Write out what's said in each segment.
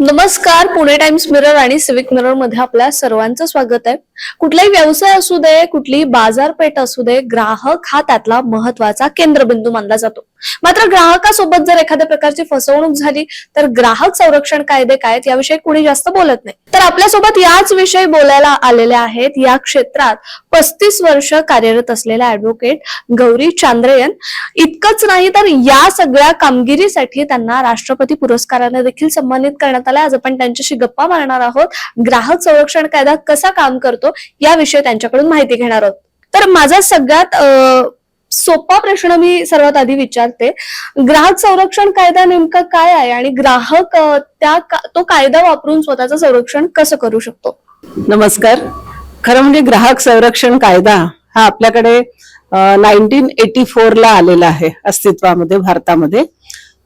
नमस्कार Pune Times Mirror आणि civic मिररमध्ये आपल्या सर्वांचं स्वागत आहे. कुठलाही व्यवसाय असू दे कुठलीही बाजारपेठ असू दे ग्राहक हा त्यातला महत्त्वाचा केंद्रबिंदू मानला जातो. मात्र ग्राहकासोबत जर एखाद्या प्रकारची फसवणूक झाली तर ग्राहक संरक्षण कायदे काय आहेत याविषयी कुणी जास्त बोलत नाही. तर आपल्यासोबत याच विषयी बोलायला आलेले आहेत. या क्षेत्रात पस्तीस वर्ष कार्यरत असलेल्या ऍडव्होकेट गौरी चांद्रेयन. इतकंच नाही तर या सगळ्या कामगिरीसाठी त्यांना राष्ट्रपती पुरस्काराने देखील सन्मानित करण्यात आलं आज आपण त्यांच्याशी गप्पा मारणार आहोत. ग्राहक संरक्षण कायदा कसा काम करतो याविषयी त्यांच्याकडून माहिती घेणार आहोत. तर माझा सगळ्यात सोपा प्रश्न मी सर्वात आधी विचारते. ग्राहक संरक्षण कायदा नेमका काय आहे आणि ग्राहक त्या का- तो कायदा वापरून स्वतःचं संरक्षण कसं करू शकतो? नमस्कार. खरं म्हणजे ग्राहक संरक्षण कायदा हा आपल्याकडे नाईन्टीन एटी फोर ला आलेला आहे अस्तित्वामध्ये भारतामध्ये.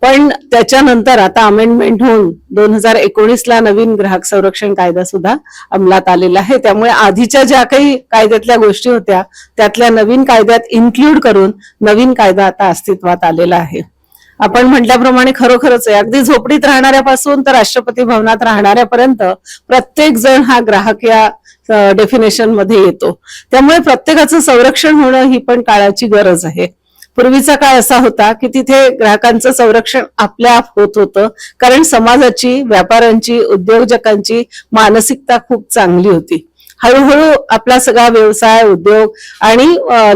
पण त्याच्यानंतर आता अमेंडमेंट होऊन दोन हजार एकोणीसला नवीन ग्राहक संरक्षण कायदा सुद्धा अंमलात आलेला आहे. त्यामुळे आधीच्या ज्या काही कायद्यातल्या गोष्टी होत्या त्यातल्या नवीन कायद्यात इन्क्लूड करून नवीन कायदा आता अस्तित्वात आलेला आहे. आपण म्हटल्याप्रमाणे खरोखरच आहे. अगदी झोपडीत राहणाऱ्यापासून तर राष्ट्रपती भवनात राहणाऱ्यापर्यंत प्रत्येक जण हा ग्राहक या डेफिनेशनमध्ये येतो. त्यामुळे प्रत्येकाचं संरक्षण होणं ही पण काळाची गरज आहे. पूर्वीचा काळ असा होता की तिथे ग्राहकांचं संरक्षण आपल्या आप होत होतं. कारण समाजाची व्यापाऱ्यांची उद्योजकांची मानसिकता खूप चांगली होती. हळूहळू आपला सगळा व्यवसाय उद्योग आणि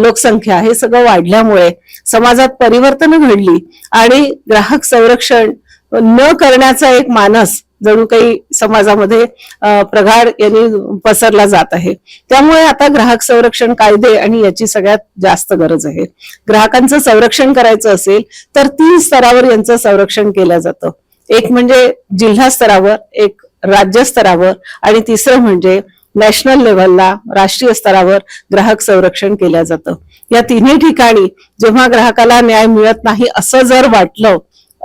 लोकसंख्या हे सगळं वाढल्यामुळे समाजात परिवर्तन घडली आणि ग्राहक संरक्षण न करण्याचा एक मानस जणू काही समाजामध्ये अं, प्रगाढ यांनी पसरला जात आहे. त्यामुळे आता ग्राहक संरक्षण कायदे आणि याची सगळ्यात जास्त गरज आहे. ग्राहकांचं संरक्षण करायचं असेल तर तीन स्तरावर यांचं संरक्षण केलं जातं. एक म्हणजे जिल्हा स्तरावर एक राज्य स्तरावर आणि तिसरं म्हणजे नॅशनल लेव्हलला राष्ट्रीय स्तरावर ग्राहक संरक्षण केलं जातं. या तिन्ही ठिकाणी जेव्हा ग्राहकाला न्याय मिळत नाही असं जर वाटलं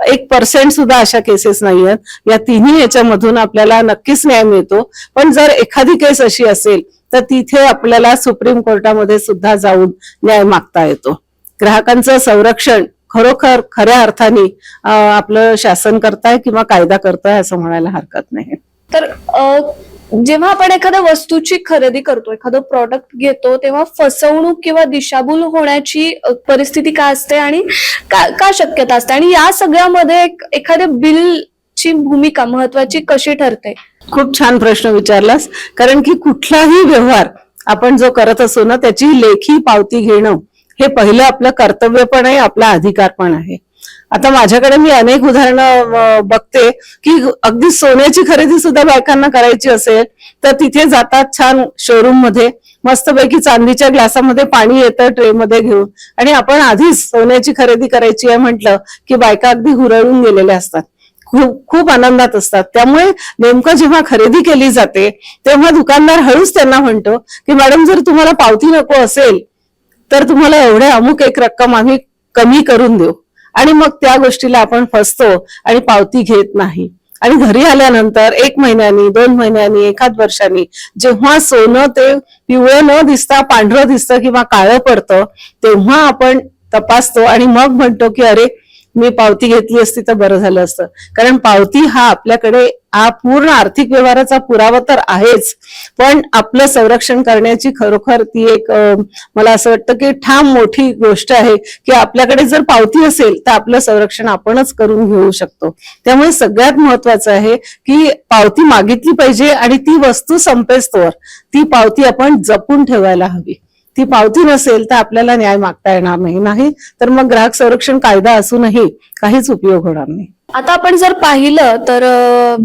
एक पर्सेंट सुद्धा अशा केसेस नाही आहेत या तिन्ही याच्यामधून आपल्याला नक्कीच न्याय मिळतो. पण जर एखादी केस अशी असेल तर तिथे आपल्याला सुप्रीम कोर्टामध्ये सुद्धा जाऊन न्याय मागता येतो. ग्राहकांचं संरक्षण खरोखर खऱ्या अर्थाने आपलं शासन करताय किंवा कायदा करताय असं म्हणायला हरकत नाही. तर जेव्हा आपण एखाद्या वस्तूची खरेदी करतो एखादं प्रॉडक्ट घेतो तेव्हा फसवणूक किंवा दिशाभूल होण्याची परिस्थिती काय असते आणि का का शक्यता असते? आणि या सगळ्यामध्ये एखाद्या बिलची भूमिका महत्वाची कशी ठरते? खूप छान प्रश्न विचारलास. कारण की कुठलाही व्यवहार आपण जो करत असतो ना त्याची लेखी पावती घेणं हे पहिलं आपलं कर्तव्य पण आहे आपला अधिकार पण आहे. आता माझ्याकडे मी अनेक उदाहरणं बघते की अगदी सोन्याची खरेदी सुद्धा बायकांना करायची असेल तर तिथे जातात छान शोरूममध्ये मस्तपैकी चांदीच्या ग्लासामध्ये पाणी येतं ट्रे मध्ये घेऊन. आणि आपण आधीच सोन्याची खरेदी करायची आहे म्हटलं की बायका अगदी हुरळून गेलेल्या असतात. खूप खूप आनंदात असतात. त्यामुळे नेमकं जेव्हा खरेदी केली जाते तेव्हा दुकानदार हळूच त्यांना म्हणतो की मॅडम जर तुम्हाला पावती नको असेल तर तुम्हाला एवढे अमुक एक रक्कम आम्ही कमी करून देऊ. आणि मग त्या गोष्टीला आपण फसतो आणि पावती घेत नाही. आणि घरी आल्यानंतर एक महिन्यानी दोन महिन्यांनी एखाद वर्षांनी जेव्हा सोनं ते पिवळं न दिसता पांढरं दिसतं किंवा काळं पडतं तेव्हा आपण तपासतो आणि मग म्हणतो की अरे मी पावती घेतली असती तर बरं झालं असतं. कारण पावती हा आपल्याकडे हा पूर्ण आर्थिक व्यवहाराचा पुरावा तर आहेच. पण आपलं संरक्षण करण्याची खरोखर ती एक मला असं वाटतं की ठाम मोठी गोष्ट आहे की आपल्याकडे जर पावती असेल तर आपलं संरक्षण आपणच करून घेऊ शकतो. त्यामुळे सगळ्यात महत्वाचं आहे की पावती मागितली पाहिजे आणि ती वस्तू संपेस्तोवर. ती पावती आपण जपून ठेवायला हवी. ती पावती नसेल तर आपल्याला न्याय मागता येणार नाही. नाही तर मग ग्राहक संरक्षण कायदा असूनही काहीच उपयोग होणार नाही. आता आपण जर पाहिलं तर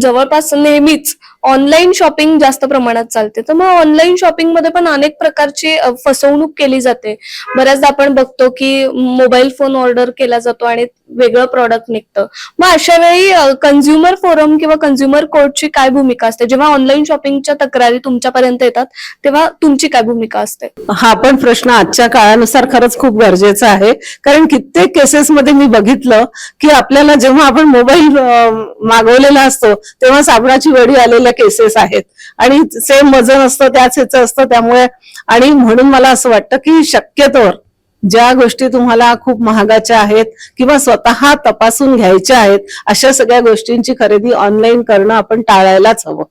जवळपास नेहमीच ऑनलाईन शॉपिंग जास्त प्रमाणात चालते. तर मग ऑनलाईन शॉपिंगमध्ये पण अनेक प्रकारची फसवणूक केली जाते. बऱ्याचदा आपण बघतो की मोबाईल फोन ऑर्डर केला जातो आणि वेगळं प्रॉडक्ट निघतं. मग अशा वेळी कन्झ्युमर फोरम किंवा कन्झ्युमर कोर्टची काय भूमिका असते? जेव्हा ऑनलाईन शॉपिंगच्या तक्रारी तुमच्यापर्यंत येतात तेव्हा तुमची काय भूमिका असते? हा पण प्रश्न आजच्या काळानुसार खरंच खूप गरजेचा आहे. कारण कित्येक केसेसमध्ये मी बघितलं की आपल्याला जेव्हा आपण मोबाईल मागवलेला असतो तेव्हा साबणाची वडी आलेल्या केसेस आहेत. आणि सेम वजन असतं त्याच ह्याचं असतं त्यामुळे आणि म्हणून मला असं वाटतं की शक्यतोवर ज्या गोष्टी तुम्हाला खूप महागाच्या आहेत किंवा स्वतः तपासून घ्यायच्या आहेत अशा सगळ्या गोष्टींची खरेदी ऑनलाईन करणं आपण टाळायलाच हवं.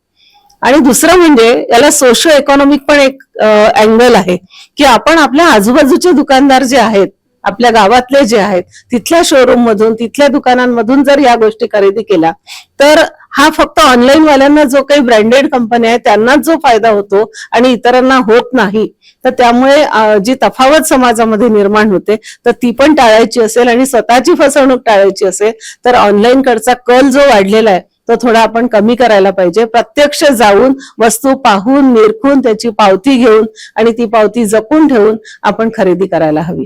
आणि दुसरं म्हणजे याला सोशो इकॉनॉमिक पण एक अँगल आहे की आपण आपल्या आजूबाजूचे दुकानदार जे आहेत आपल्या गावातले जे आहेत तिथल्या शोरूम मधून तिथल्या दुकानांमधून जर या गोष्टी खरेदी केल्या तर हा फक्त ऑनलाईन वाल्यांना जो काही ब्रँडेड कंपनी आहे त्यांनाच जो फायदा होतो आणि इतरांना होत नाही. तर त्यामुळे जी तफावत समाजामध्ये निर्माण होते तर ती पण टाळायची असेल आणि स्वतःची फसवणूक टाळायची असेल तर ऑनलाईन कडचा कल जो वाढलेला आहे तो थोडा आपण कमी करायला पाहिजे. प्रत्यक्ष जाऊन वस्तू पाहून निरखून त्याची पावती घेऊन आणि ती पावती जपून ठेवून आपण खरेदी करायला हवी.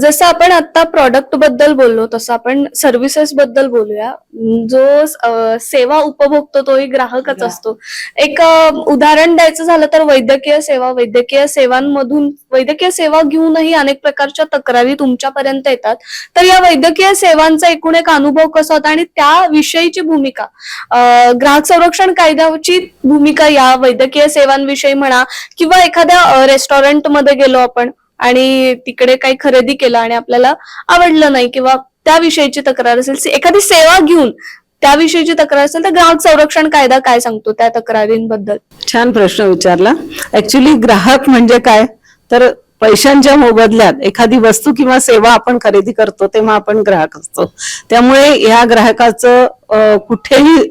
जसं आपण आता प्रॉडक्टबद्दल बोललो तसं आपण सर्व्हिसेस बद्दल बोलूया. जो सेवा उपभोगतो तोही ग्राहकच ग्राहक. असतो. एक उदाहरण द्यायचं झालं तर वैद्यकीय सेवा वैद्यकीय सेवांमधून वैद्यकीय सेवा घेऊनही अनेक प्रकारच्या तक्रारी तुमच्यापर्यंत येतात. तर या वैद्यकीय सेवांचा एकूण एक अनुभव कसा होता आणि त्याविषयीची भूमिका? ग्राहक संरक्षण कायद्याची भूमिका या वैद्यकीय सेवांविषयी म्हणा किंवा एखाद्या रेस्टॉरंटमध्ये गेलो आपण आणि तिकडे काही खरेदी केलं आणि आपल्याला आवडलं नाही किंवा त्याविषयीची तक्रार असेल एखादी सेवा घेऊन त्याविषयीची तक्रार असेल तर ग्राहक संरक्षण कायदा काय सांगतो त्या तक्रारींबद्दल? छान प्रश्न विचारला. ऍक्च्युली ग्राहक म्हणजे काय? तर पैशांच्या मोबदल्यात एखादी वस्तू किंवा सेवा आपण खरेदी करतो तेव्हा आपण ग्राहक असतो. त्यामुळे या ग्राहकाचं कुठेही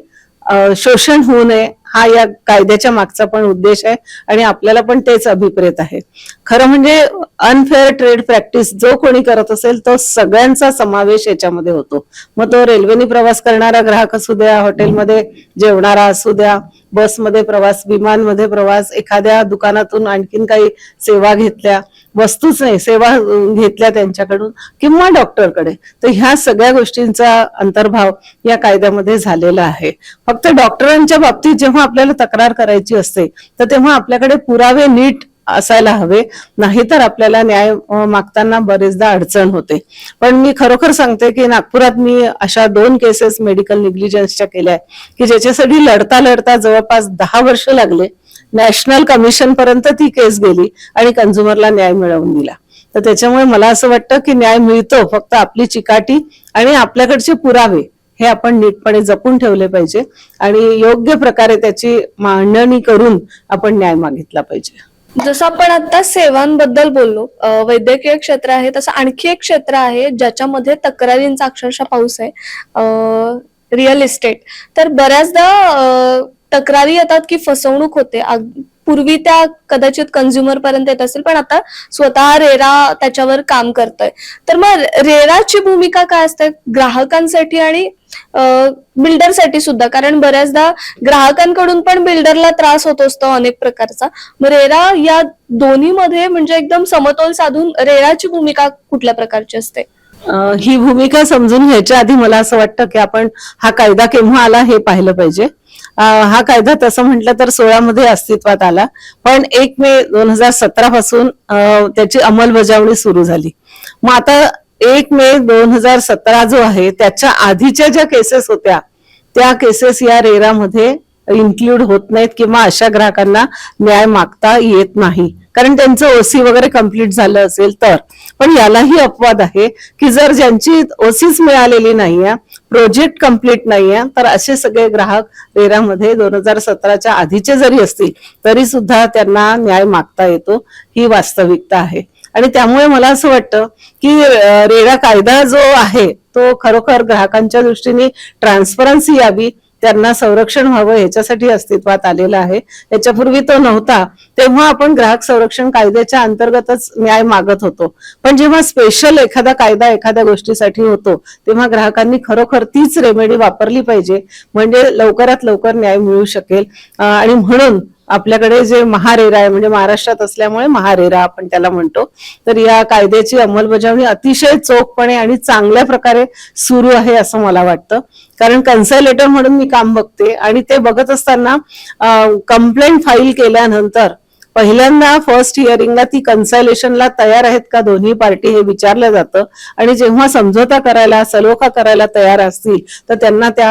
शोषण होऊ नये हा या कायद्याच्या मागचा पण उद्देश आहे आणि आपल्याला पण तेच अभिप्रेत आहे. खरं म्हणजे अनफेअर ट्रेड प्रॅक्टिस जो कोणी करत असेल तो सगळ्यांचा समावेश याच्यामध्ये होतो. मग तो रेल्वेने प्रवास करणारा ग्राहक असू द्या हॉटेलमध्ये जेवणारा असू द्या बसमध्ये प्रवास विमानमध्ये प्रवास एखाद्या दुकानातून आणखीन काही सेवा घेतल्या वस्तूच नाही सेवा घेतल्या त्यांच्याकडून किंवा डॉक्टरकडे. तर ह्या सगळ्या गोष्टींचा अंतर्भाव या कायद्यामध्ये झालेला आहे. फक्त डॉक्टरांच्या बाबतीत जेव्हा आपल्याला तक्रार करायची असते तर तेव्हा आपल्याकडे पुरावे नीट असायला हवे. नाहीतर आपल्याला न्याय मागताना बरेचदा अडचण होते. पण मी खरोखर सांगते की नागपुरात मी अशा दोन केसेस मेडिकल निग्लिजन्सच्या केल्या आहेत की ज्याच्यासाठी लढता लढता जवळपास दहा वर्ष लागले. नॅशनल कमिशन पर्यंत ती केस गेली आणि कंझ्युमरला न्याय मिळवून दिला. तर त्याच्यामुळे मला असं वाटतं की न्याय मिळतो फक्त आपली चिकाटी आणि आपल्याकडचे पुरावे हे आपण नीटपणे जपून ठेवले पाहिजे आणि योग्य प्रकारे त्याची मांडणी करून आपण न्याय मागितला पाहिजे. जसं आपण आता सेवांबद्दल बोललो वैद्यकीय क्षेत्र आहे तसं आणखी एक क्षेत्र आहे ज्याच्यामध्ये तक्रारींचा अक्षरशः पाऊस आहे रिअल इस्टेट. तर बऱ्याचदा तक्रारी येतात की फसवणूक होते. पूर्वी त्या कदाचित कन्झ्युमर पर्यंत येत असेल पण आता स्वतः रेरा त्याच्यावर काम करतोय. तर मग रेराची भूमिका काय असते? ग्राहकांसाठी आणि बिल्डरसाठी सुद्धा. कारण बऱ्याचदा ग्राहकांकडून पण बिल्डरला त्रास होत असतो अनेक प्रकारचा. मग रेरा या दोन्हीमध्ये म्हणजे एकदम समतोल साधून रेराची भूमिका कुठल्या प्रकारची असते? ही भूमिका समजून घ्यायच्या आधी मला असं वाटतं की आपण हा कायदा केव्हा आला हे पाहिलं पाहिजे. हा कायदा तसं म्हटलं तर सोळा मध्ये अस्तित्वात आला. पण एक मे दोन हजार सतरा पासून त्याची अंमलबजावणी सुरू झाली. मग आता एक मे दोन हजार सतरा जो आहे त्याच्या आधीच्या ज्या केसेस होत्या त्या केसेस या रेरामध्ये इन्क्लूड होत नाहीत किंवा अशा ग्राहकांना न्याय मागता येत नाही. कारण त्यांचं ओसी वगैरे कंप्लीट झालं असेल तर. पण यालाही अपवाद आहे की जर ज्यांची ओसीच मिळालेली नाहीये प्रोजेक्ट कंप्लीट नाहीये तर असे सगळे ग्राहक रेरामध्ये दोन हजार सतराच्या आधीचे जरी असतील तरी सुद्धा त्यांना न्याय मागता येतो ही वास्तविकता आहे. आणि त्यामुळे मला असं वाटतं की रेरा कायदा जो आहे तो खरोखर ग्राहकांच्या दृष्टीने ट्रान्सपरन्सी यावी त्यांना संरक्षण व्हावं ह्याच्यासाठी अस्तित्वात आलेला आहे. याच्यापूर्वी तो नव्हता. तेव्हा आपण ग्राहक संरक्षण कायद्याच्या अंतर्गतच न्याय मागत होतो. पण जेव्हा स्पेशल एखादा कायदा एखाद्या गोष्टीसाठी होतो तेव्हा ग्राहकांनी खरोखर तीच रेमेडी वापरली पाहिजे. म्हणजे लवकरात लवकर न्याय मिळू शकेल. आणि म्हणून आपल्याकडे जे महारेरा आहे म्हणजे महाराष्ट्रात असल्यामुळे महारेरा आपण त्याला म्हणतो. तर या कायद्याची अंमलबजावणी अतिशय चोखपणे आणि चांगल्या प्रकारे सुरू आहे असं मला वाटतं. कारण कन्सलेटर म्हणून मी काम बघते आणि ते बघत असताना कंप्लेंट फाईल केल्यानंतर पहिल्यांदा फर्स्ट हिअरिंगला ती कन्सलेशनला तयार आहेत का दोन्ही पार्टी हे विचारलं जातं. आणि जेव्हा समझोता करायला सलोखा करायला तयार असतील तर त्यांना त्या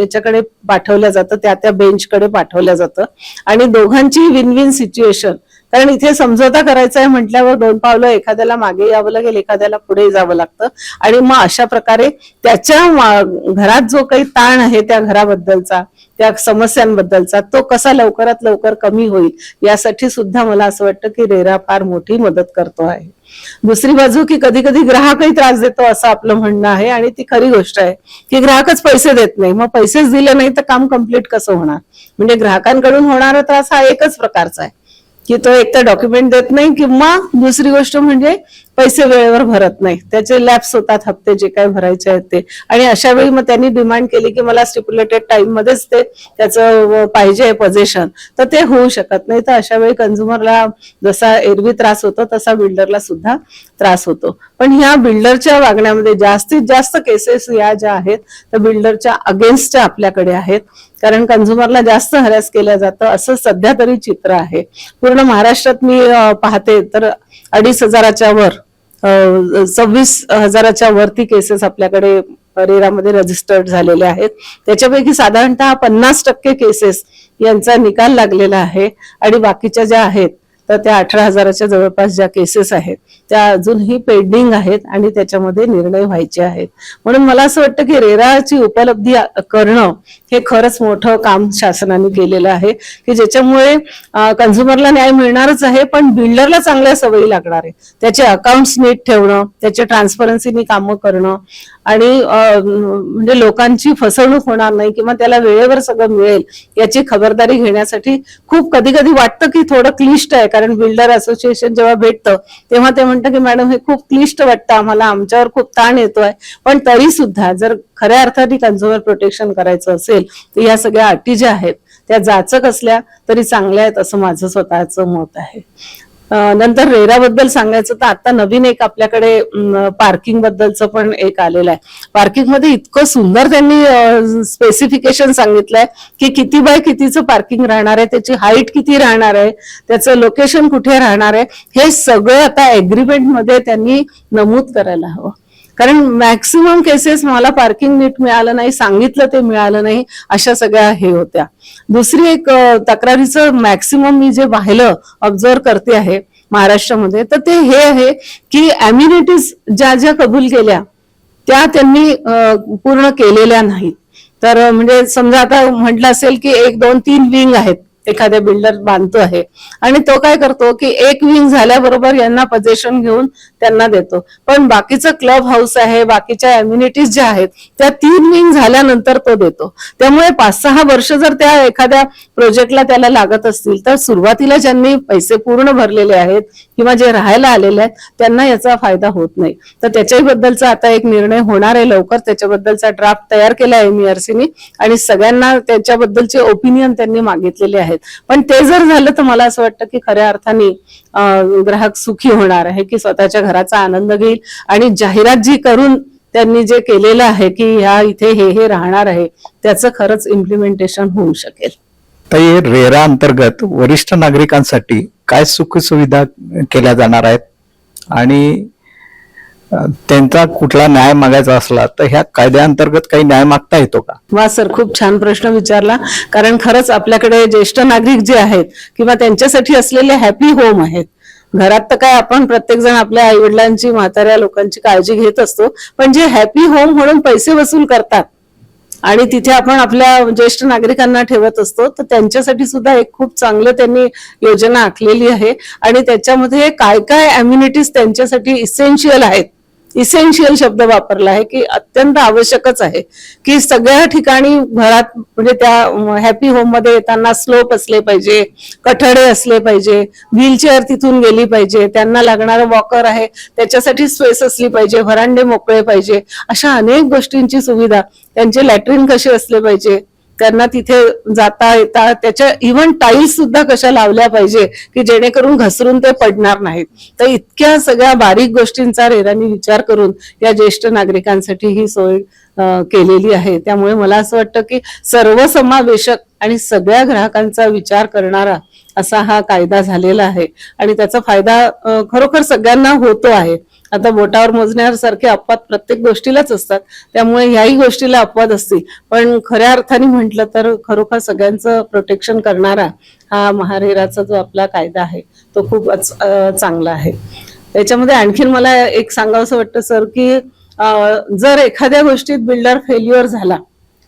याच्याकडे पाठवलं जातं त्या त्या बेंचकडे पाठवलं जातं. आणि दोघांची विन विन सिच्युएशन कारण इथे समझोता करायचा आहे म्हटल्यावर दोन पावलं एखाद्याला मागे यावं लागेल एखाद्याला पुढे जावं लागतं. आणि मग अशा प्रकारे त्याच्या घरात जो काही ताण आहे त्या घराबद्दलचा त्या समस्यांबद्दलचा तो कसा लवकरात लवकर कमी होईल यासाठी सुद्धा मला असं वाटतं की रेरा फार मोठी मदत करतो आहे. दुसरी बाजू की कधी कधी ग्राहकही त्रास देतो असं आपलं म्हणणं आहे आणि ती खरी गोष्ट आहे की ग्राहकच पैसे देत नाही. मग पैसेच दिले नाही तर काम कंप्लीट कसं होणार? म्हणजे ग्राहकांकडून होणारा त्रास हा एकच प्रकारचा आहे. की तो एक तर डॉक्युमेंट देत नाही किंवा दुसरी गोष्ट म्हणजे पैसे वेळेवर भरत नाही. त्याचे लॅप्स होतात हप्ते जे काय भरायचे आहेत ते. आणि अशा वेळी मग त्यांनी डिमांड केली की मला स्टिप्युलेटेड टाइम मध्येच ते त्याचं पाहिजे पोझिशन तर ते होऊ शकत नाही. तर अशा वेळी कन्झ्युमरला जसा एरवी त्रास होतो तसा बिल्डरला सुद्धा त्रास होतो. पण ह्या बिल्डरच्या वागण्यामध्ये जास्तीत जास्त केसेस या ज्या आहेत त्या बिल्डरच्या अगेन्स्टच्या आपल्याकडे आहेत. कारण कन्झ्युमरला जास्त हरॅस केलं जातं असं सध्या तरी चित्र आहे. पूर्ण महाराष्ट्रात मी पाहते तर अडीच हजाराच्या वर सव्वीस हजाराच्या वरती केसेस आपल्याकडे रेरामध्ये रजिस्टर्ड झालेले आहेत. त्याच्यापैकी साधारणतः पन्नास टक्के केसेस यांचा निकाल लागलेला आहे. आणि बाकीच्या ज्या आहेत तर त्या अठरा हजाराच्या जवळपास ज्या केसेस आहेत त्या अजूनही पेंडिंग आहेत आणि त्याच्यामध्ये निर्णय व्हायचे आहेत. म्हणून मला असं वाटतं की रेराची उपलब्धी करणं हे खरंच मोठं काम शासनाने केलेलं आहे की ज्याच्यामुळे कन्झ्युमरला न्याय मिळणारच आहे पण बिल्डरला चांगल्या सवयी लागणार आहे. त्याचे अकाउंट्स नीट ठेवणं त्याचे ट्रान्सपरन्सीनी कामं करणं आणि म्हणजे लोकांची फसवणूक होणार नाही किंवा त्याला वेळेवर सगळं मिळेल याची खबरदारी घेण्यासाठी खूप कधी कधी वाटतं की थोडं क्लिष्ट आहे कारण बिल्डर असोसिएशन जेव्हा भेटतं तेव्हा ते म्हणतं की मॅडम हे खूप क्लिष्ट वाटतं. आम्हाला आमच्यावर खूप ताण येतोय. पण तरी सुद्धा जर खऱ्या अर्थाने कन्झ्युमर प्रोटेक्शन करायचं असेल तर या सगळ्या अटी ज्या आहेत त्या जाचक असल्या तरी चांगल्या आहेत असं माझं स्वतःचं मत आहे. नंतर रेराबद्दल सांगायचं तर आता नवीन एक आपल्याकडे पार्किंग बद्दलचं पण एक आलेलं आहे. पार्किंगमध्ये इतकं सुंदर त्यांनी स्पेसिफिकेशन सांगितलंय की किती बाय कितीचं पार्किंग राहणार आहे त्याची हाईट किती राहणार आहे त्याचं लोकेशन कुठे राहणार आहे हे सगळं आता ऍग्रीमेंटमध्ये त्यांनी नमूद करायला हवं. कारण मॅक्सिमम केसेस मला पार्किंग नीट मिळालं नाही सांगितलं ते मिळालं नाही अशा सगळ्या हे होत्या. दुसरी एक तक्रारीचं मॅक्सिमम मी जे पाहिलं ऑब्झर्व करते आहे महाराष्ट्रामध्ये तर ते हे आहे की अम्युनिटीज ज्या ज्या कबूल केल्या त्या त्यांनी पूर्ण केलेल्या नाहीत तर म्हणजे समजा आता म्हटलं असेल की एक दोन तीन विंग आहेत. एखाद्या बिल्डर बांधतो आहे. आणि तो काय करतो की एक विंग झाल्याबरोबर यांना पजेशन घेऊन त्यांना देतो. पण बाकीचं क्लब हाऊस आहे बाकीच्या अम्युनिटीज ज्या आहेत त्या तीन विंग झाल्यानंतर तो देतो. त्यामुळे पाच सहा वर्ष जर त्या एखाद्या प्रोजेक्टला त्याला लागत असतील तर सुरुवातीला ज्यांनी पैसे पूर्ण भरलेले आहेत किंवा जे राहायला आलेले आहेत त्यांना याचा फायदा होत नाही. तर त्याच्याही बद्दलचा आता एक निर्णय होणार आहे लवकर. त्याच्याबद्दलचा ड्राफ्ट तयार केला आहे एमईआरसीनी आणि सगळ्यांना त्याच्याबद्दलचे ओपिनियन त्यांनी मागितलेले आहेत पण ते जर झालं तर मला असं वाटतं की खऱ्या अर्थाने ग्राहक सुखी होणार आहे की स्वतःच्या घराचा आनंद घेईल. आणि जाहिरात जी करून त्यांनी जे केलेलं आहे की ह्या इथे हे हे राहणार आहे त्याचं खरंच इम्प्लिमेंटेशन होऊ शकेल. ताई रेरा अंतर्गत वरिष्ठ नागरिकांसाठी काय सुखसुविधा केल्या जाणार आहेत? आणि त्यांचा कुठला न्याय मागायचा असला तर ह्या कायद्याअंतर्गत काही न्याय मागता येतो का? वा सर खूप छान प्रश्न विचारला. कारण खरंच आपल्याकडे ज्येष्ठ नागरिक जे आहेत किंवा त्यांच्यासाठी असलेले हॅपी होम आहेत. घरात तर काय आपण प्रत्येक जण आपल्या आई वडिलांची म्हाताऱ्या लोकांची काळजी घेत असतो. पण जे हॅपी होम म्हणून पैसे वसूल करतात आणि तिथे आपण आपल्या ज्येष्ठ नागरिकांना ठेवत असतो तर त्यांच्यासाठी सुद्धा एक खूप चांगलं त्यांनी योजना आखलेली आहे. आणि त्याच्यामध्ये काय काय अम्युनिटीज त्यांच्यासाठी इसेन्शियल आहेत इसेन्शियल शब्द वापरला आहे की अत्यंत आवश्यकच आहे की सगळ्या ठिकाणी घरात म्हणजे त्या हॅपी होममध्ये येताना स्लोप असले पाहिजे कठडे असले पाहिजे व्हीलचेअर तिथून गेली पाहिजे त्यांना लागणारं वॉकर आहे त्याच्यासाठी स्पेस असली पाहिजे व्हरांडे मोकळे पाहिजे अशा अनेक गोष्टींची सुविधा त्यांचे लॅट्रिन कसे असले पाहिजे त्यांना तिथे जाता येता त्याच्या इव्हन टाईल्स सुद्धा कशा लावल्या पाहिजे की जेणेकरून घसरून ते पडणार नाहीत. तर इतक्या सगळ्या बारीक गोष्टींचा रेरांनी विचार करून या ज्येष्ठ नागरिकांसाठी ही सोय केलेली आहे. त्यामुळे मला असं वाटतं की सर्वसमावेशक आणि सगळ्या ग्राहकांचा विचार करणारा असा हा कायदा झालेला आहे. आणि त्याचा फायदा खरोखर सगळ्यांना होतो आहे. आता बोटावर मोजण्यासारखे अपवाद प्रत्येक गोष्टीलाच असतात. त्यामुळे ह्याही गोष्टीला अपवाद असतील. पण खऱ्या अर्थाने म्हटलं तर खरोखर सगळ्यांचं प्रोटेक्शन करणारा हा महारेराचा जो आपला कायदा आहे तो खूप चांगला आहे. त्याच्यामध्ये आणखीन मला एक सांगावंसं वाटतं सर की जर एखाद्या गोष्टीत बिल्डर फेल्युअर झाला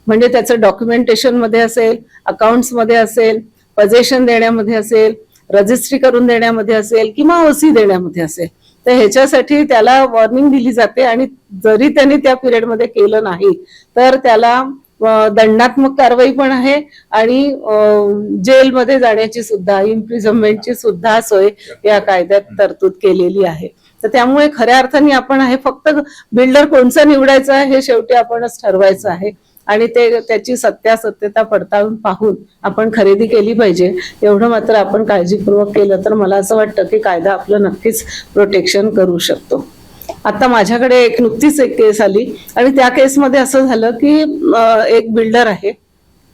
म्हणजे त्याचं डॉक्युमेंटेशनमध्ये असेल अकाउंट्समध्ये असेल पजेशन देण्यामध्ये असेल रजिस्ट्री करून देण्यामध्ये असेल किंवा ओसी देण्यामध्ये असेल तर ह्याच्यासाठी त्याला वॉर्निंग दिली जाते आणि जरी त्यांनी त्या पिरियडमध्ये केलं नाही तर त्याला दंडात्मक कारवाई पण आहे आणि जेलमध्ये जाण्याची सुद्धा इम्प्रिझनमेंटची सुद्धा सोय या कायद्यात तरतूद केलेली आहे. तर त्यामुळे खऱ्या अर्थाने आपण आहे फक्त बिल्डर कोणचा निवडायचा आहे हे शेवटी आपणच ठरवायचं आहे. आणि ते त्याची सत्यासत्यता पडताळून पाहून आपण खरेदी केली पाहिजे. एवढं मात्र आपण काळजीपूर्वक केलं तर मला असं वाटतं की कायदा आपलं नक्कीच प्रोटेक्शन करू शकतो. आता माझ्याकडे एक नुकतीच एक केस आली आणि त्या केसमध्ये असं झालं की एक बिल्डर आहे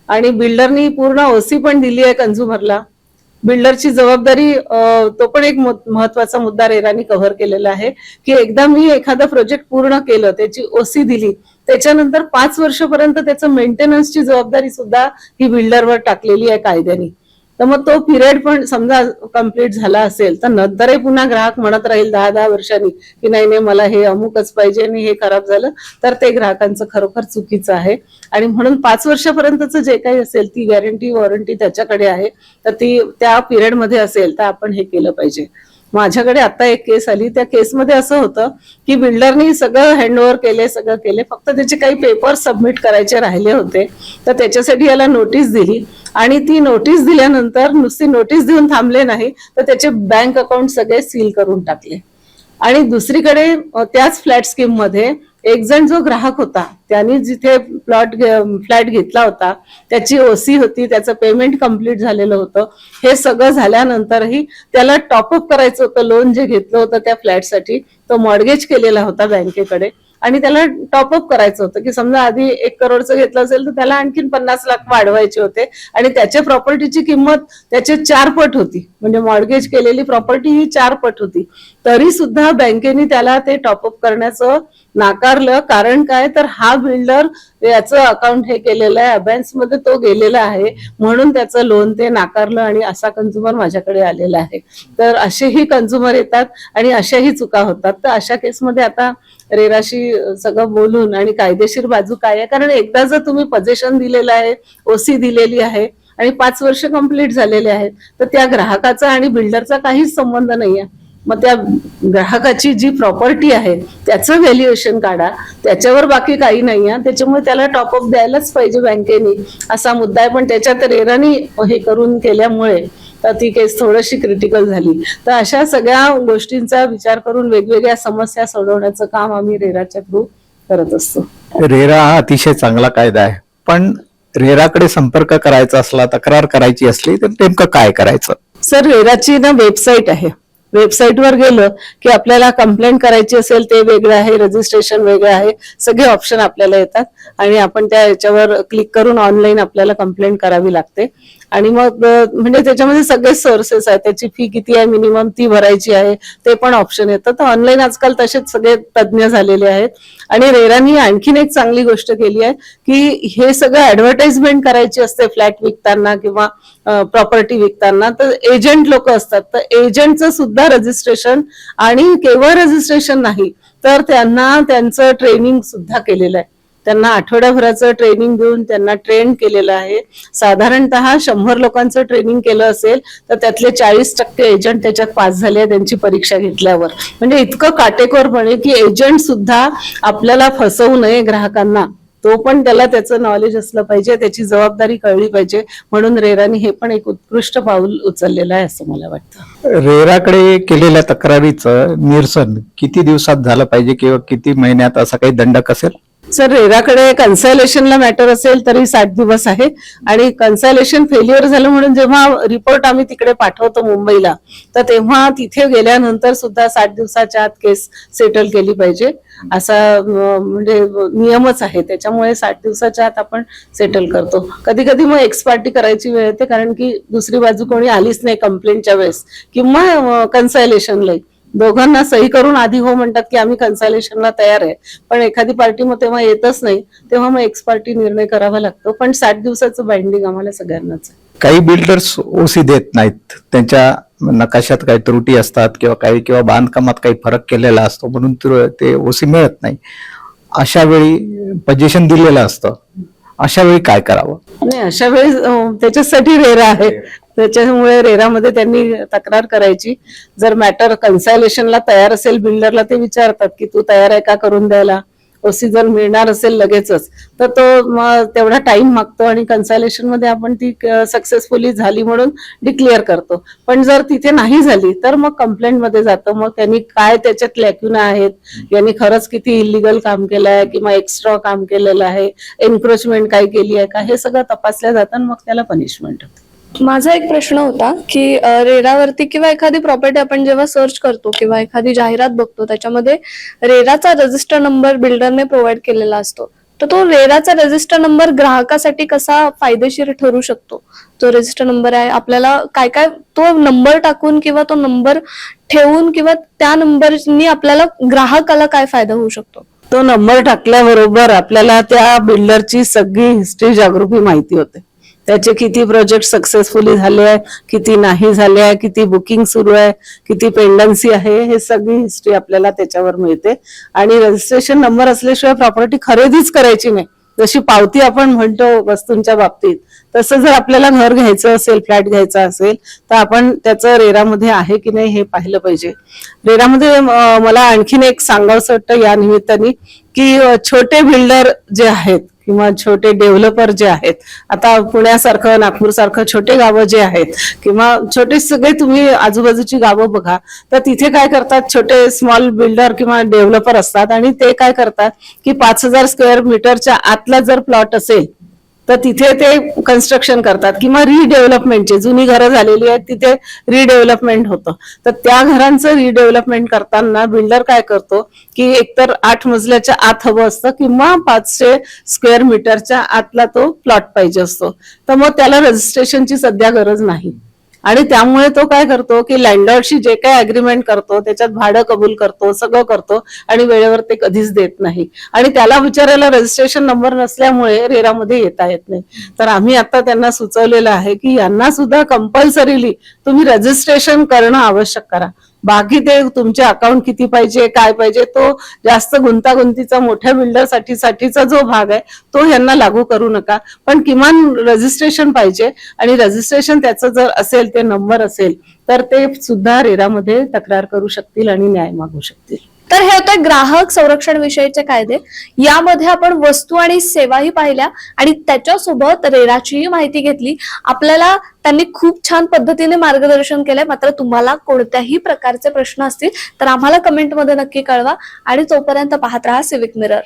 आणि बिल्डरनी पूर्ण ओसी पण दिली आहे कन्झ्युमरला बिल्डरची जबाबदारी तो पण एक महत्त्वाचा मुद्दा रेरानी कव्हर केलेला आहे की एकदा मी एखादं प्रोजेक्ट पूर्ण केलं त्याची ओसी दिली त्याच्यानंतर पाच वर्षपर्यंत त्याचं मेंटेनन्सची जबाबदारी सुद्धा ही बिल्डरवर टाकलेली आहे कायद्याने. तर मग तो पिरियड पण समजा कंप्लीट झाला असेल तर नंतरही पुन्हा ग्राहक म्हणत राहील दहा दहा वर्षांनी की नाही नाही मला हे अमुकच पाहिजे आणि हे खराब झालं तर ते ग्राहकांचं खरोखर चुकीचं आहे. आणि म्हणून पाच वर्षापर्यंतचं जे काही असेल ती गॅरंटी वॉरंटी त्याच्याकडे आहे. तर ती त्या पिरियडमध्ये असेल तर आपण हे केलं पाहिजे. माझ्याकडे आता एक केस आली. त्या केसमध्ये असं होतं की बिल्डरनी सगळं हँडओव्हर केले सगळं केले. फक्त त्याचे काही पेपर सबमिट करायचे राहिले होते. तर त्याच्यासाठी याला नोटीस दिली. आणि ती नोटीस दिल्यानंतर नुसती नोटीस देऊन थांबले नाही. तर त्याचे बँक अकाउंट सगळे सील करून टाकले. आणि दुसरीकडे त्याच फ्लॅट स्कीममध्ये एक जण जो ग्राहक होता त्यांनी जिथे प्लॉट फ्लॅट घेतला होता त्याची ओसी होती त्याचं पेमेंट कंप्लीट झालेलं होतं. हे सगळं झाल्यानंतरही त्याला टॉपअप करायचं होतं लोन जे घेतलं होतं त्या फ्लॅटसाठी तो मॉर्गेज केलेला होता बँकेकडे आणि त्याला टॉपअप करायचं होतं की समजा आधी एक करोडचं घेतलं असेल तर त्याला आणखीन पन्नास लाख वाढवायचे होते. आणि त्याच्या प्रॉपर्टीची किंमत त्याचे चार पट होती. म्हणजे मॉर्गेज केलेली प्रॉपर्टी ही चार पट होती. तरी सुद्धा बँकेने त्याला ते टॉपअप करण्याचं नाकारलं. कारण काय? तर हा बिल्डर याचं अकाउंट हे केलेलं आहे. अबॅन्समध्ये तो गेलेला आहे. म्हणून त्याचं लोन ते नाकारलं आणि असा कन्झ्युमर माझ्याकडे आलेला आहे. तर असेही कन्झ्युमर येतात आणि अशाही चुका होतात. तर अशा केसमध्ये आता रेराशी सगळं बोलून आणि कायदेशीर बाजू काय आहे? कारण एकदा जर तुम्ही पजेशन दिलेलं आहे ओसी दिलेली आहे आणि पाच वर्ष कंप्लीट झालेले आहेत तर त्या ग्राहकाचा आणि बिल्डरचा काहीच संबंध नाही आहे मग त्या ग्राहकाची जी प्रॉपर्टी आहे त्याचं व्हॅल्युएशन काढा. त्याच्यावर बाकी काही नाही आहे त्याच्यामुळे त्याला टॉपअप द्यायलाच पाहिजे बँकेने असा मुद्दा आहे. पण त्याच्यात रेरानी हे करून केल्यामुळे तर ती केस थोडीशी क्रिटिकल झाली. तर अशा सगळ्या गोष्टींचा विचार करून वेगवेगळ्या समस्या सोडवण्याचं काम आम्ही रेराच्या थ्रू करत असतो. रेरा हा अतिशय चांगला कायदा आहे. पण रेराकडे संपर्क करायचा असला तक्रार करायची असली तर नेमकं काय करायचं? सर रेराची ना वेबसाईट आहे. वेबसाईटवर गेलं की आपल्याला कंप्लेंट करायची असेल ते वेगळं आहे रजिस्ट्रेशन वेगळं आहे सगळे ऑप्शन आपल्याला येतात. आणि आपण त्या याच्यावर क्लिक करून ऑनलाईन आपल्याला कंप्लेंट करावी लागते. आणि मग म्हणजे त्याच्यामध्ये सगळे सोर्सेस आहेत. त्याची फी किती आहे मिनिमम ती भरायची आहे. ते पण ऑप्शन येतं. तर ऑनलाईन आजकाल तसेच सगळे तज्ज्ञ झालेले आहेत. आणि रेरानी आणखीन एक चांगली गोष्ट केली आहे की हे सगळं ऍडव्हर्टाइजमेंट करायची असते फ्लॅट विकताना किंवा प्रॉपर्टी विकताना तर एजंट लोक असतात. तर एजंटचं सुद्धा रजिस्ट्रेशन आणि केवळ रजिस्ट्रेशन नाही तर त्यांना त्यांचं ट्रेनिंग सुद्धा केलेलं आहे. त्यांना आठवड्याभराचं ट्रेनिंग देऊन त्यांना ट्रेन केलेलं आहे. साधारणतः शंभर लोकांचं ट्रेनिंग केलं असेल तर त्यातले चाळीस टक्के एजंट त्याच्यात पास झाले त्यांची परीक्षा घेतल्यावर. म्हणजे इतकं काटेकोरपणे की एजंट सुद्धा आपल्याला फसवू नये ग्राहकांना. तो पण त्याला त्याचं नॉलेज असलं पाहिजे त्याची जबाबदारी कळली पाहिजे. म्हणून रेराने हे पण एक उत्कृष्ट पाऊल उचललेलं आहे असं मला वाटतं. रेराकडे केलेल्या तक्रारीचं निरसन किती दिवसात झालं पाहिजे किंवा किती महिन्यात असा काही दंडक असेल? सर रेराकडे कन्सायलेशनला मॅटर असेल तरी सात दिवस आहे. आणि कन्सायलेशन फेल्युअर झालं म्हणून जेव्हा रिपोर्ट आम्ही तिकडे पाठवतो मुंबईला तर तेव्हा तिथे गेल्यानंतर सुद्धा सात दिवसाच्या आत केस सेटल केली पाहिजे. असा म्हणजे नियमच आहे. त्याच्यामुळे सात दिवसाच्या आत आपण सेटल करतो. कधी कधी मग एक्सपार्टी करायची वेळ येते कारण की दुसरी बाजू कोणी आलीच नाही कंप्लेंटच्या वेळेस. किंवा कन्सायलेशनला दोघांना सही करून आधी हो म्हणतात की आम्ही कन्सलेशनला तयार आहे. पण एखादी पार्टी मग तेव्हा येतच नाही तेव्हा मग एक्स पार्टी निर्णय करावा लागतो. पण साठ दिवसाचं बाइंडिंग आम्हाला सगळ्यांनाच काही बिल्डर्स ओसी देत नाहीत. त्यांच्या नकाशात काही त्रुटी असतात किंवा काही किंवा बांधकामात काही फरक केलेला असतो म्हणून ते ओसी मिळत नाही. अशा वेळी पोझिशन दिलेलं असतं. अशा वेळी काय करावं? नाही अशा वेळेस अं, त्याच्यासाठी रेरा आहे. त्याच्यामुळे रेरामध्ये त्यांनी तक्रार करायची. जर मॅटर कन्सायलेशनला तयार असेल बिल्डरला ते विचारतात की तू तयार आहे का करून द्यायला? ओसी जर मिळणार असेल लगेचच तर तो मग तेवढा टाइम मागतो आणि कन्सायलेशनमध्ये आपण ती सक्सेसफुली झाली म्हणून डिक्लेअर करतो. पण जर तिथे नाही झाली तर मग कंप्लेंटमध्ये जातं. मग त्यांनी काय त्याच्यात लॅक्युना आहेत? यांनी खरंच किती इलिगल काम केलं आहे किंवा एक्स्ट्रा काम केलेलं आहे? एन्क्रोचमेंट काय केली आहे का? हे सगळं तपासल्या जातं आणि मग त्याला पनिशमेंट होते. माझा एक प्रश्न होता की रेरावरती किंवा एखादी प्रॉपर्टी आपण जेव्हा सर्च करतो किंवा एखादी जाहिरात बघतो त्याच्यामध्ये रेराचा रजिस्टर नंबर बिल्डरने प्रोव्हाइड केलेला असतो. तर तो रेराचा रजिस्टर नंबर ग्राहकासाठी कसा फायदेशीर ठरू शकतो? जो रजिस्टर नंबर आहे आपल्याला काय काय तो नंबर टाकून किंवा तो नंबर ठेवून किंवा त्या नंबरनी आपल्याला ग्राहकाला काय फायदा होऊ शकतो? तो नंबर टाकल्याबरोबर आपल्याला त्या बिल्डरची सगळी हिस्ट्री जागृती माहिती होते. त्याचे किती प्रोजेक्ट सक्सेसफुली झाले आहे किती नाही झाले आहे किती बुकिंग सुरू आहे किती पेंडन्सी आहे हे सगळी हिस्ट्री आपल्याला त्याच्यावर मिळते. आणि रजिस्ट्रेशन नंबर असल्याशिवाय प्रॉपर्टी खरेदीच करायची नाही. जशी पावती आपण म्हणतो वस्तूंच्या बाबतीत तसं जर आपल्याला घर घ्यायचं असेल फ्लॅट घ्यायचा असेल तर आपण त्याचं रेरामध्ये आहे की नाही हे पाहिलं पाहिजे. रेरामध्ये मला आणखीन एक सांगावंसं वाटतं या निमित्ताने की छोटे बिल्डर जे आहेत किंवा छोटे डेव्हलपर जे आहेत आता पुण्यासारखं नागपूरसारखं छोटे गावं जे आहेत किंवा छोटे सगळे तुम्ही आजूबाजूची गावं बघा तर तिथे काय करतात छोटे स्मॉल बिल्डर किंवा डेव्हलपर असतात आणि ते काय करतात की पाच हजार स्क्वेअर मीटरच्या आतला जर प्लॉट असेल तर तिथे ते कन्स्ट्रक्शन करतात किंवा रिडेव्हलपमेंटचे जुनी घरं झालेली आहेत तिथे रिडेव्हलपमेंट होतं. तर त्या घरांचं रिडेव्हलपमेंट करताना बिल्डर काय करतो की एकतर आठ मजल्याच्या आत हवं असतं किंवा पाचशे स्क्वेअर मीटरच्या आतला तो प्लॉट पाहिजे असतो. तर मग त्याला रजिस्ट्रेशनची सध्या गरज नाही. आणि त्यामुळे तो काय करतो की लँडलॉर्डशी जे काही अग्रीमेंट करतो त्याच्यात भाडं कबूल करतो सगळं करतो आणि वेळेवर ते कधीच देत नाही. आणि त्याला विचारायला रजिस्ट्रेशन नंबर नसल्यामुळे रेरामध्ये येता येत नाही. तर आम्ही आता त्यांना सुचवलेलं आहे की यांना सुद्धा कंपल्सरीली तुम्ही रजिस्ट्रेशन करणं आवश्यक करा. बाकी ते तुमचे अकाउंट किती पाहिजे काय पाहिजे तो जास्त गुंतागुंतीचा मोठ्या बिल्डरसाठी साठीचा जो भाग आहे तो यांना लागू करू नका. पण किमान रजिस्ट्रेशन पाहिजे आणि रजिस्ट्रेशन त्याचं जर असेल ते नंबर असेल तर ते सुद्धा रेरामध्ये तक्रार करू शकतील आणि न्याय मागू शकतील. तर हे होते ग्राहक संरक्षण विषयीचे कायदे. यामध्ये आपण वस्तू आणि सेवाही पाहिल्या आणि त्याच्यासोबत रेराचीही माहिती घेतली. आपल्याला त्यांनी खूप छान पद्धतीने मार्गदर्शन केलंय. मात्र तुम्हाला कोणत्याही प्रकारचे प्रश्न असतील तर आम्हाला कमेंटमध्ये नक्की कळवा. आणि तोपर्यंत पाहत राहा सिविक मिरर